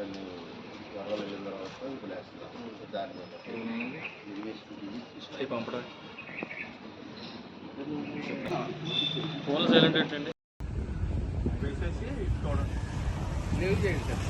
దాన్ని వరదలు వెళ్ళిన తర్వాత వదిలేస్తున్నాం దాని మీద అవి పంపడం. ఫోన్లు సైలెంట్ ఏంటండి వేసేసి చూడండి లీవ్ చేయండి సార్.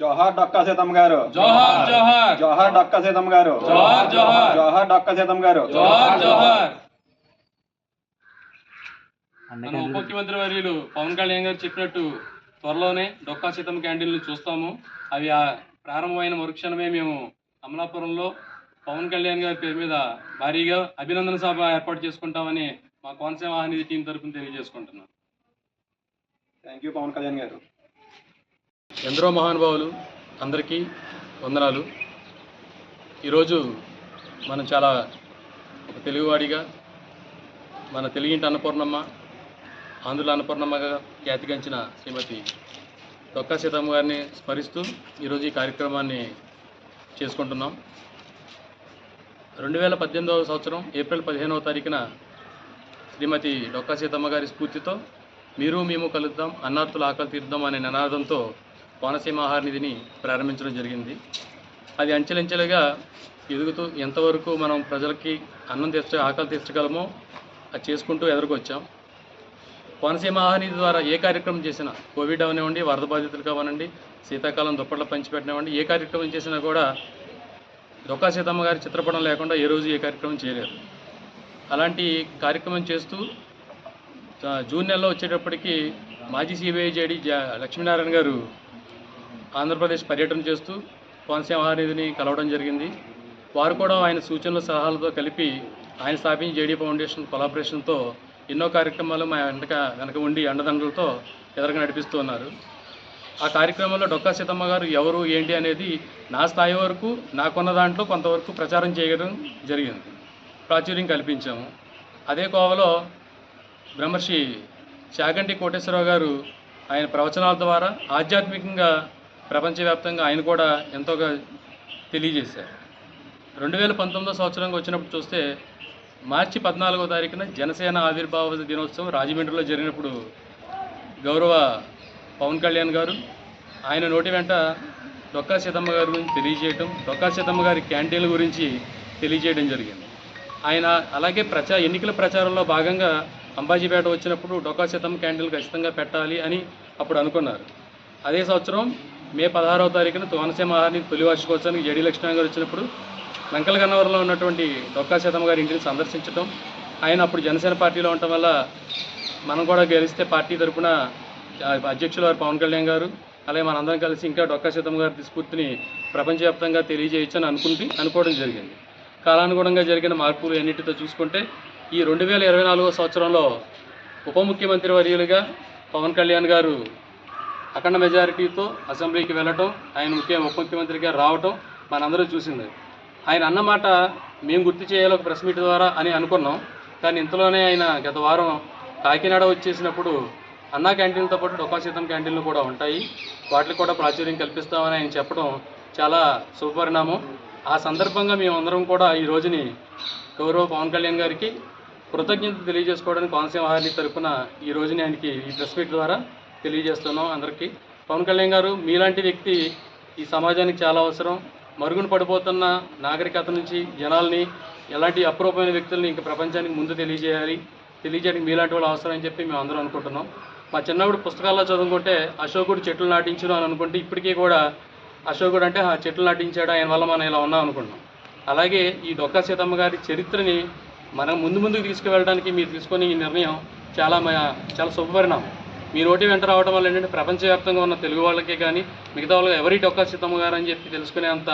జోహార్ డొక్కా సీతమ్మ గారు. జోహార్ జోహార్. జోహార్ డొక్కా సీతమ్మ గారు. జోహార్ జోహార్. జోహార్ డొక్కా సీతమ్మ గారు. జోహార్ జోహార్. మన ఉప ముఖ్యమంత్రి వర్యులు పవన్ కళ్యాణ్ గారు చెప్పినట్టు త్వరలోనే డొక్కా సీతమ్మ క్యాంటీన్లు చూస్తాము. అవి ఆ ప్రారంభమైన మరుక్షణమే మేము అమలాపురంలో పవన్ కళ్యాణ్ గారి పేరు మీద భారీగా అభినందన సభ ఏర్పాటు చేసుకుంటామని మా కోనసీమ వాహిని టీం తరపున తెలియజేసుకుంటున్నాం. థ్యాంక్ యూ పవన్ కళ్యాణ్ గారు. ఎందరో మహానుభావులు అందరికీ వందనాలు. ఈరోజు మనం చాలా ఒక తెలుగువాడిగా మన తెలుగింటి అన్నపూర్ణమ్మ ఆంధ్రుల అన్నపూర్ణమ్మగా ఖ్యాతిగంచిన శ్రీమతి డొక్కా సీతమ్మ గారిని స్మరిస్తూ ఈరోజు ఈ కార్యక్రమాన్ని చేసుకుంటున్నాం. రెండు వేల పద్దెనిమిదవ సంవత్సరం ఏప్రిల్ పదిహేనవ తారీఖున శ్రీమతి డొక్కా సీతమ్మ గారి స్ఫూర్తితో మీరు మేము కలుద్దాం అన్నార్థుల ఆకలి తీర్దాం అనే నినాదంతో కోనసీమ ఆహార నిధిని ప్రారంభించడం జరిగింది. అది అంచెలంచెలుగా ఎదుగుతూ ఎంతవరకు మనం ప్రజలకి అన్నం తీర్చ ఆకలి తీర్చగలమో అది చేసుకుంటూ ఎదురుకొచ్చాం. కోనసీమ ఆహార నిధి ద్వారా ఏ కార్యక్రమం చేసినా కోవిడ్ అవనివ్వండి వరద బాధితులు కావనండి శీతాకాలం దుప్పట్ల పంచిపెట్టినవ్వండి ఏ కార్యక్రమం చేసినా కూడా దొక్కా సీతమ్మ గారి చిత్రపటం లేకుండా ఏ రోజు ఏ కార్యక్రమం చేయలేరు అలాంటి కార్యక్రమం చేస్తూ జూన్ నెలలో వచ్చేటప్పటికి మాజీ సిబిఐ జేడీ జ లక్ష్మీనారాయణ గారు ఆంధ్రప్రదేశ్ పర్యటన చేస్తూ కోనసీమ మహానిధిని కలవడం జరిగింది. వారు కూడా ఆయన సూచనలు సలహాలతో కలిపి ఆయన స్థాపించిన జేడీ ఫౌండేషన్ కొలాబరేషన్తో ఎన్నో కార్యక్రమాలు మా వెనక వెనక ఉండి అండదండలతో ఎదురుగా నడిపిస్తూ ఉన్నారు. ఆ కార్యక్రమంలో డొక్కా సీతమ్మ గారు ఎవరు ఏంటి అనేది నా స్థాయి వరకు నాకున్న దాంట్లో కొంతవరకు ప్రచారం చేయడం జరిగింది. ప్రాచుర్యం కల్పించాము. అదే కోవలో బ్రహ్మర్షి చాగంటి కోటేశ్వరరావు గారు ఆయన ప్రవచనాల ద్వారా ఆధ్యాత్మికంగా ప్రపంచవ్యాప్తంగా ఆయన కూడా ఎంతోగా తెలియజేశారు. రెండు వేల పంతొమ్మిదో సంవత్సరంగా వచ్చినప్పుడు చూస్తే మార్చి పద్నాలుగో తారీఖున జనసేన ఆవిర్భావ దినోత్సవం రాజమండ్రిలో జరిగినప్పుడు గౌరవ పవన్ కళ్యాణ్ గారు ఆయన నోటి వెంట డొక్కా సీతమ్మ గారి గురించి తెలియజేయటం డొక్కా సీతమ్మ గారి క్యాంటీన్ల గురించి తెలియజేయడం జరిగింది. ఆయన అలాగే ప్రచా ఎన్నికల ప్రచారంలో భాగంగా అంబాజీపేట వచ్చినప్పుడు డొక్కా సీతమ్మ క్యాంటీన్లు ఖచ్చితంగా పెట్టాలి అని అప్పుడు అనుకున్నారు. అదే సంవత్సరం మే పదహారవ తారీఖున కోనసీమ ఆహారాన్ని తొలి వార్షికోత్సవానికి జడి లక్ష్మణ్ గారు వచ్చినప్పుడు లంకల గన్నవరంలో ఉన్నటువంటి డొక్కా సీతమ్మ గారి ఇంటిని సందర్శించడం ఆయన అప్పుడు జనసేన పార్టీలో ఉండటం వల్ల మనం కూడా గెలిస్తే పార్టీ తరఫున అధ్యక్షులు వారు పవన్ కళ్యాణ్ గారు అలాగే మనందరం కలిసి ఇంకా డొక్కా సీతమ్మ గారి స్ఫూర్తిని ప్రపంచవ్యాప్తంగా తెలియజేయొచ్చని అనుకుంటే అనుకోవడం జరిగింది. కాలానుగుణంగా జరిగిన మార్పులు ఎన్నిటితో చూసుకుంటే ఈ రెండు వేల ఇరవై నాలుగో సంవత్సరంలో ఉప ముఖ్యమంత్రి వర్యులుగా పవన్ కళ్యాణ్ గారు అఖండ మెజారిటీతో అసెంబ్లీకి వెళ్ళటం ఆయన ముఖ్య ఉప ముఖ్యమంత్రిగా రావటం మనందరూ చూసింది. ఆయన అన్నమాట మేము గుర్తు చేయాలి ఒక ప్రెస్ మీట్ ద్వారా అని అనుకున్నాం. కానీ ఇంతలోనే ఆయన గత వారం కాకినాడ వచ్చేసినప్పుడు అన్నా క్యాంటీన్తో పాటు డొక్కా క్యాంటీన్లు కూడా ఉంటాయి. వాటికి కూడా ప్రాచుర్యం కల్పిస్తామని ఆయన చెప్పడం చాలా శుభపరిణామం. ఆ సందర్భంగా మేమందరం కూడా ఈ రోజుని గౌరవ పవన్ కళ్యాణ్ గారికి కృతజ్ఞత తెలియజేసుకోవడానికి కోనసీమ హార్లీ తరఫున ఈ రోజుని ఆయనకి ఈ ప్రెస్ మీట్ ద్వారా తెలియజేస్తున్నాం అందరికీ. పవన్ కళ్యాణ్ గారు మీలాంటి వ్యక్తి ఈ సమాజానికి చాలా అవసరం. మరుగున పడిపోతున్న నాగరికత నుంచి జనాల్ని ఎలాంటి అప్రూపమైన వ్యక్తుల్ని ఇంకా ప్రపంచానికి ముందు తెలియజేయాలి. తెలియజేయడానికి మీలాంటి వాళ్ళు అవసరం అని చెప్పి మేము అందరం అనుకుంటున్నాం. మా చిన్నప్పుడు పుస్తకాల్లో చదువుకుంటే అశోకుడు చెట్లు నాటించును అని అనుకుంటే ఇప్పటికీ కూడా అశోకుడు అంటే ఆ చెట్లు నాటించాడు? ఆయన వల్ల మనం ఇలా ఉన్నాం అనుకుంటున్నాం. అలాగే ఈ డొక్కా సీతమ్మ గారి చరిత్రని మనం ముందు ముందుకు తీసుకువెళ్ళడానికి మీరు తీసుకొని ఈ నిర్ణయం చాలా మ- చాలా శుభపరిణామం. మీ నోటి వెంట రావడం వల్ల ఏంటంటే ప్రపంచవ్యాప్తంగా ఉన్న తెలుగు వాళ్ళకే కానీ మిగతా వాళ్ళకి ఎవరి డొక్కా సిద్ధమ్మ గారు అని చెప్పి తెలుసుకునే అంత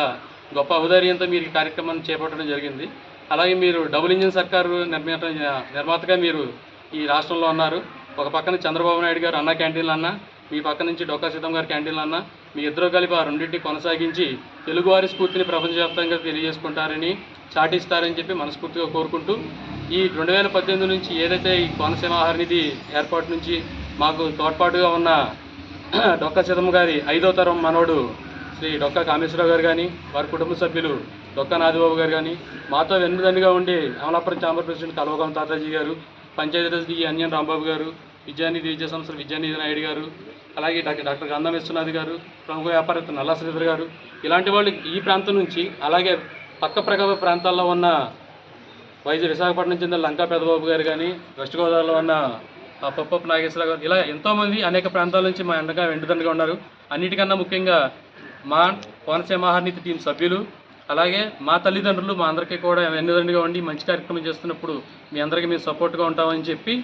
గొప్ప ఔదార్యంతో మీరు ఈ కార్యక్రమాన్ని చేపట్టడం జరిగింది. అలాగే మీరు డబుల్ ఇంజిన్ సర్కారు నిర్మాత నిర్మాతగా మీరు ఈ రాష్ట్రంలో ఉన్నారు. ఒక పక్కన చంద్రబాబు నాయుడు గారు అన్న క్యాంటీన్లు అన్న మీ పక్క నుంచి డొక్కా సీతమ్మ గారి క్యాంటీన్లు అన్న మీ ఇద్దరు కలిపి ఆ రెండింటిని కొనసాగించి తెలుగువారి స్ఫూర్తిని ప్రపంచవ్యాప్తంగా తెలియజేసుకుంటారని చాటిస్తారని చెప్పి మనస్ఫూర్తిగా కోరుకుంటూ ఈ రెండు వేల పద్దెనిమిది నుంచి ఏదైతే ఈ కోనసీమ ఆహార నిధి ఏర్పాటు నుంచి మాకు తోడ్పాటుగా ఉన్న డొక్క చిదమ్మ గారి ఐదో తరం మనవడు శ్రీ డొక్క కామేశ్వరరావు గారు కానీ వారి కుటుంబ సభ్యులు డొక్క నాదిబాబు గారు కానీ మాతో వెన్నుదండిగా ఉండి అమలాపురం ఛాంబర్ ప్రెసిడెంట్ కల్వకం తాతాజీ గారు పంచాయతీరాజ్ అన్యన్ రాంబాబు గారు విద్యానిధి విద్యా సంస్థల విద్యానిధి నాయుడు గారు అలాగే డాక్టర్ డాక్టర్ గంధం విశ్వనాథ్ గారు ప్రముఖ వ్యాపారవేత్త నల్లా శ్రీధర్ గారు ఇలాంటి వాళ్ళు ఈ ప్రాంతం నుంచి అలాగే పక్క ప్రక్క ప్రాంతాల్లో ఉన్న వైద్య విశాఖపట్నం చెందిన లంకా పెదబాబు గారు కానీ వెస్ట్ గోదావరిలో ఉన్న పప్పపు నాగేశ్వరరావు గారు. ఇలా ఎంతోమంది అనేక ప్రాంతాల నుంచి మా ఎండగా వెండుదండగా ఉన్నారు. అన్నిటికన్నా ముఖ్యంగా మా కోనసీమ ఆహారనీతి టీం సభ్యులు అలాగే మా తల్లిదండ్రులు మా అందరికీ కూడా వెన్నుదండిగా ఉండి మంచి కార్యక్రమం చేస్తున్నప్పుడు మీ అందరికీ మేము సపోర్ట్గా ఉంటామని చెప్పి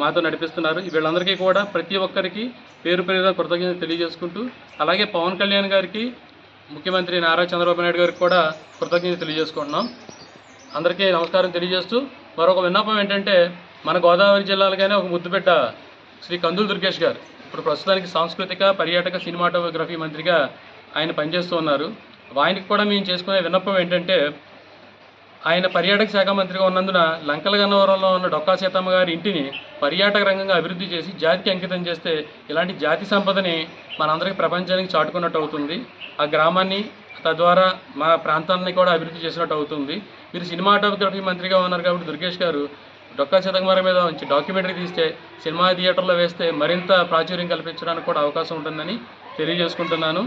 మాతో నడిపిస్తున్నారు. వీళ్ళందరికీ కూడా ప్రతి ఒక్కరికి పేరు పేరుగా కృతజ్ఞత తెలియజేసుకుంటూ అలాగే పవన్ కళ్యాణ్ గారికి ముఖ్యమంత్రి నారా చంద్రబాబు నాయుడు గారికి కూడా కృతజ్ఞత తెలియజేసుకుంటున్నాం. అందరికీ నమస్కారం తెలియజేస్తూ మరొక విన్నపం ఏంటంటే మన గోదావరి జిల్లాలోగానే ఒక ముద్దుబిడ్డ శ్రీ కందులు దుర్గేష్ గారు. ఇప్పుడు ప్రస్తుతానికి సాంస్కృతిక పర్యాటక సినిమాటోగ్రఫీ మంత్రిగా ఆయన పనిచేస్తూ ఉన్నారు. ఆయనకి కూడా మేము చేసుకునే విన్నపం ఏంటంటే ఆయన పర్యాటక శాఖ మంత్రిగా ఉన్నందున లంకల గన్నవరంలో ఉన్న డొక్కా సీతమ్మ గారి ఇంటిని పర్యాటక రంగంగా అభివృద్ధి చేసి జాతికి అంకితం చేస్తే ఇలాంటి జాతి సంపదని మనందరికీ ప్రపంచానికి చాటుకున్నట్టు అవుతుంది. ఆ గ్రామాన్ని తద్వారా మా ప్రాంతాన్ని కూడా అభివృద్ధి చేసినట్టు అవుతుంది. మీరు సినిమాటోగ్రఫీ మంత్రిగా ఉన్నారు కాబట్టి దుర్గేష్ గారు డొక్కా సీతమ్మ మీద ఉంచి డాక్యుమెంటరీ తీస్తే సినిమా థియేటర్లో వేస్తే మరింత ప్రాచుర్యం కల్పించడానికి కూడా అవకాశం ఉంటుందని తెలియజేసుకుంటున్నాను.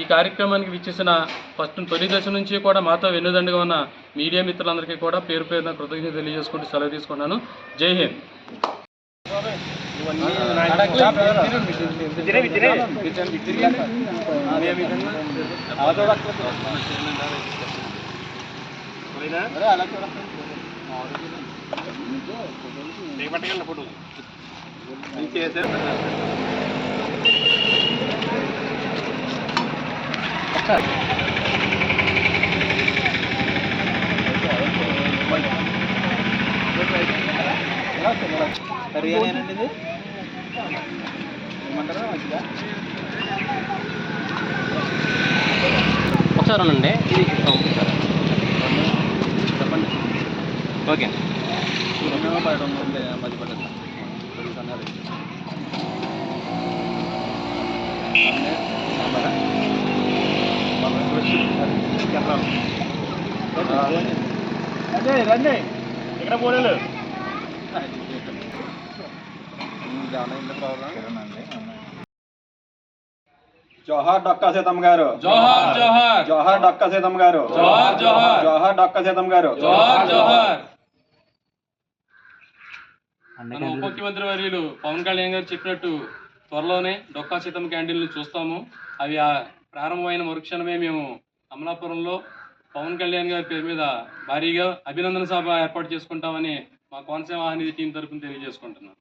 ఈ కార్యక్రమానికి విచ్చేసిన ఫస్ట్ తొలి దశ నుంచి కూడా మాతో వెన్నుదండుగా ఉన్న మీడియా మిత్రులందరికీ కూడా పేరు పేరున కృతజ్ఞత తెలియజేసుకుంటూ సెలవు తీసుకున్నాను. జై హింద్. ఒకసారి ఉండండి ఇది చెప్పండి ఓకే రండి ఇక్కడ పోలేదు జోహార్ డొక్కా సీతమ్మ గారు. జోహార్ జోహార్. జోహార్ డొక్కా సీతమ్మ గారు. జోహార్ జోహార్. జోహార్ డొక్కా సీతమ్మ గారు. జోహార్ జోహార్. మన ఉప ముఖ్యమంత్రి వర్యులు పవన్ కళ్యాణ్ గారు చెప్పినట్టు త్వరలోనే డొక్కా సీతమ్మ క్యాంటీన్లు చూస్తాము. అవి ఆ ప్రారంభమైన మరుక్షణమే మేము అమలాపురంలో పవన్ కళ్యాణ్ గారి పేరు మీద భారీగా అభినందన సభ ఏర్పాటు చేసుకుంటామని మా కోనసీమ హానిధి టీం తరపున తెలియజేసుకుంటున్నాం.